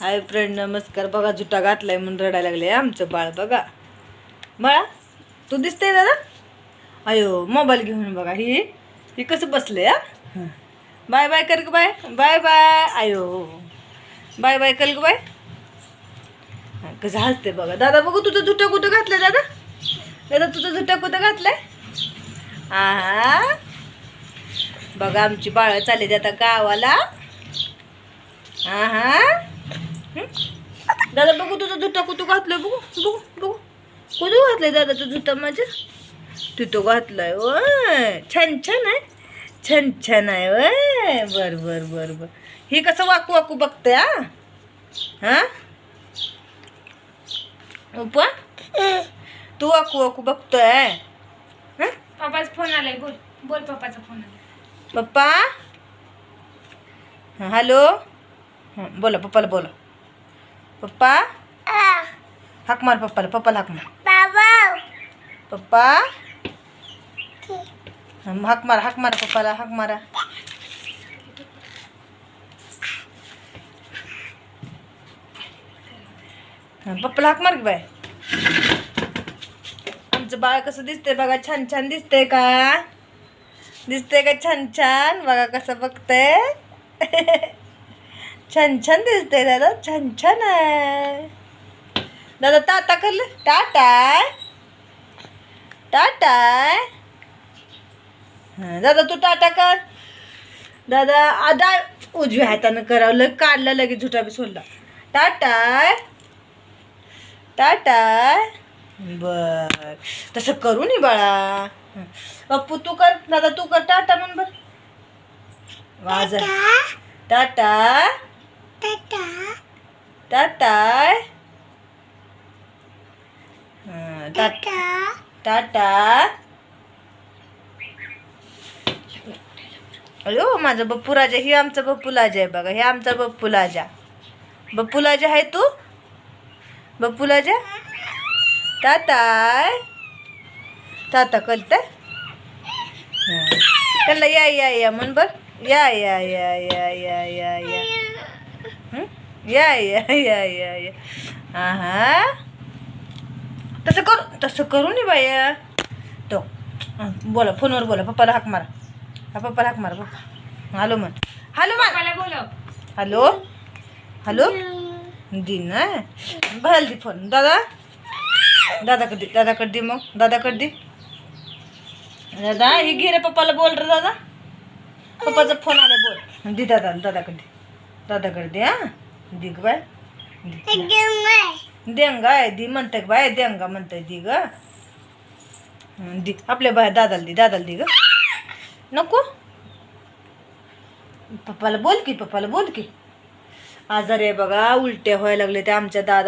Hi friend नमस्कार. बघा जुटा घातलाय म्हणून रडायला लागले. आमचं बाळ बघा. बाळा तू दिसतंय दादा? अयो मोबाईल घेऊन बघा. ही ही कसं बसले हा? बाय बाय कर बाय. Bye bye. अयो. बाय बाय कर बाय. कसं हसते बघा. दादा बघू तुझं जुटा कुठं घातलंय दादा? दादा तुझं जुटा कुठं घातलंय? हा? बघा आमची बाळं चालली आता गावाला. हा हं? दादा बघू तुझं जुटा कुठं घातलंय? बघू बघू बघू. कुठं घातलंय दादा तू जुटा माझ्या तिथं घातलाय वय. छान छान आहे. छान छान आहे वय. बर बर बर बर. ही कसं वाकू वाकू बघते हा? हा? उपा तू वाकू वाकू बघतोय. हं? पप्पाचा फोन आलाय बोल. बोल पप्पाचा फोन आलाय. पप्पा? हं, हॅलो? हं, बोला पप्पाला बोला. पप्पा? हाक मार पप्पाला पप्पाला हाक मार. पप्पा? हाक मार हाक मारा पप्पाला हाक मारा. पप्पाला हाक मार की बाय. आमचं बाळ कसं दिसतंय बघा छान छान दिसतंय का? दिसतंय का छान छान? बघा कसं बघतंय. छान छान दिसतंय दादा छान छान आहे. दादा टाटा करलं टाटा टाटा हं, दादा तू टाटा कर. दादा आदा उजव्या हातानं करावं लग काढला लगेच झुटा बी सोडला टाटा टाटा बर तसं करू नी बाळा. पप्पू तू कर दादा तू कर टाटा म्हण बर. वाज टाटा. टाटा हं, टाटा टाटा अयो माझा बप्पू राजा ही आमचा बप्पू राजा आहे बघा हे आमचा बप्पू राजा बप्पू राजा आहे तू? बप्पू राजा ताताय ताता कळतंय हं. त्याला या या या म्हण बर या या या या या या या? या या या या हा हा तसं करू तसं करू नी बाया. तो बोला फोनवर बोला पप्पाला हाक मारा. हा पप्पाला हाक मारा पप्पा. हॅलो म्हण. हॅलो बोलव. हॅलो. हॅलो. दिन भरायला दे फोन. दादा. दादाकडे दे दादाकडे दे मग. दादाकडे दे. दादा ही घे रे पप्पाला बोल रे दादा. पप्पाचा फोन आला बोल. दे दादा दादाकडे दे. दादाकडे दे हा. दे ग बाय देंगा आहे दी म्हणते बाय देंगा म्हणते दी ग. दे आपल्या बाय दादाला दे दादाला दे ग. नको. पप्पाला बोल की पप्पाला बोल की. आजारी आहे बघा उलट्या व्हायला लागले ते आमच्या दादा.